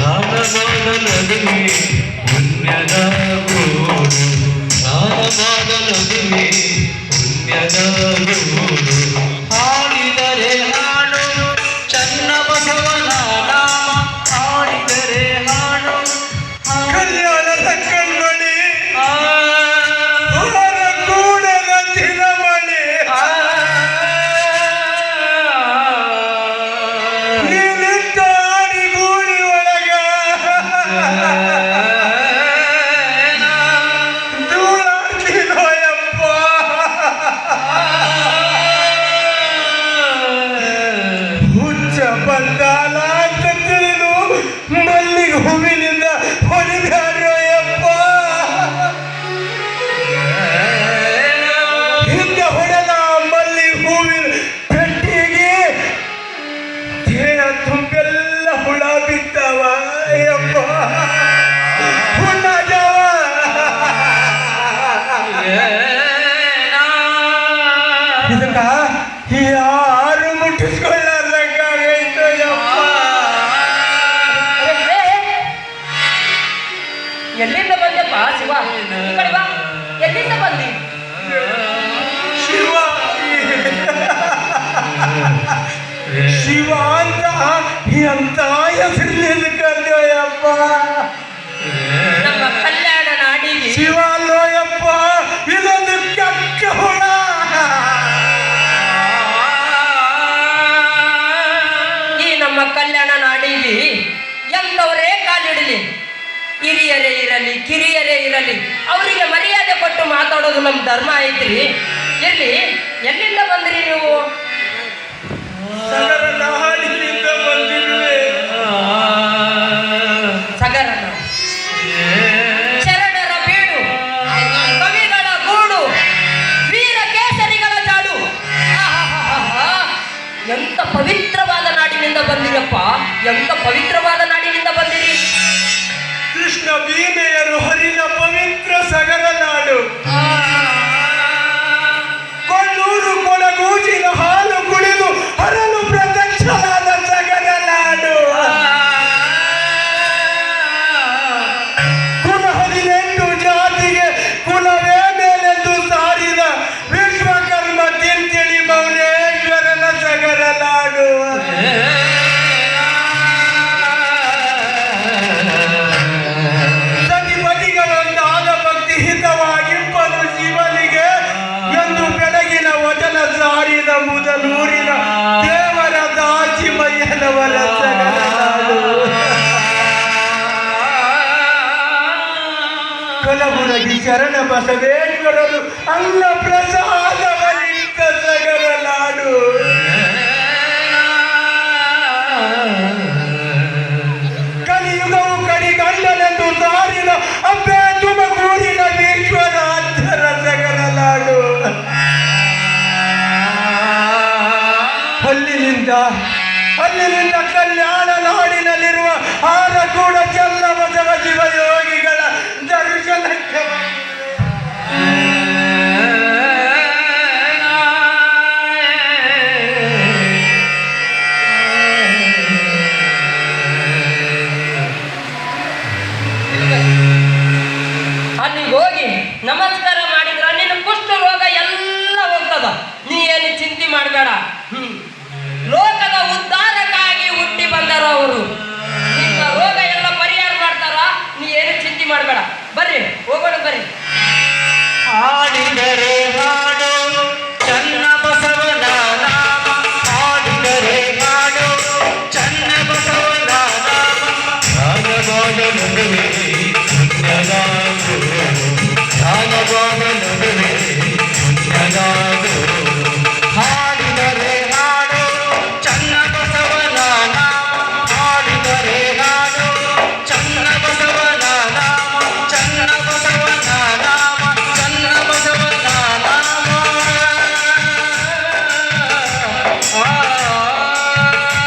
బాధలొదివి పుణ్యదాగుడు బాధలొదివి పుణ్యదాగుడు ಎಲ್ಲಿಂದ ಬಂದಪ್ಪ ಶಿವ? ಬಾ. ಎಲ್ಲಿಂದ ಬಂದಿ? ಶಿವ. ಶಿವ ಅಂತ ನಡೀಲಿ. ಹಿರಿಯರೇ ಇರಲಿ, ಕಿರಿಯರೇ ಇರಲಿ, ಅವರಿಗೆ ಮರ್ಯಾದೆ ಕೊಟ್ಟು ಮಾತಾಡೋದು ನಮ್ಮ ಧರ್ಮ ಐತ್ರಿ. ಎಲ್ಲಿ ಎಲ್ಲಿಂದ ಬಂದ್ರಿ ನೀವು? ಕಲಬುರಗಿ ಶರಣ ಬಸವೇಶ್ವರರು ಅಲ್ಲ ಪ್ರಸಾದ ನಾಡು ಕಲಿಯುಗವು ಕಡಿಗಂಡನೆಂದು ತಾರಿನ ಅಬ್ಬೆ ತುಮಕೂರಿನ ವಿಶ್ವನಾಥರ ನಾಡು ಅಲ್ಲಿನಿಂದ ಅಲ್ಲಿನಿಂದ ಕಲ್ಯಾಣ ನಾಡಿನಲ್ಲಿರುವ ಆರಗೂಡ ಚೆಲ್ಲವ ಹೋಗಿ ನಮಸ್ಕಾರ ಮಾಡಿದ್ರ ನಿನ್ನ ಕುಷ್ಠ ರೋಗ ಎಲ್ಲ ಹೋಗ್ತದ. ನೀ ಏನು ಚಿಂತೆ ಮಾಡಬೇಡ. ಲೋಕದ ಉದ್ಧಾರಕ್ಕಾಗಿ ಹುಟ್ಟಿ ಬಂದಾರ ಅವರು. ನಿನ್ನ ರೋಗ ಎಲ್ಲ ಪರಿಹಾರ ಮಾಡ್ತಾರ. ನೀ ಏನು ಚಿಂತೆ ಮಾಡಬೇಡ. ಬರ್ರಿ, ಹೋಗೋಣ ಬರ್ರಿ. ಹಾಡಿದರೆ ಹಾಡು, ಚನ್ನ I'm not a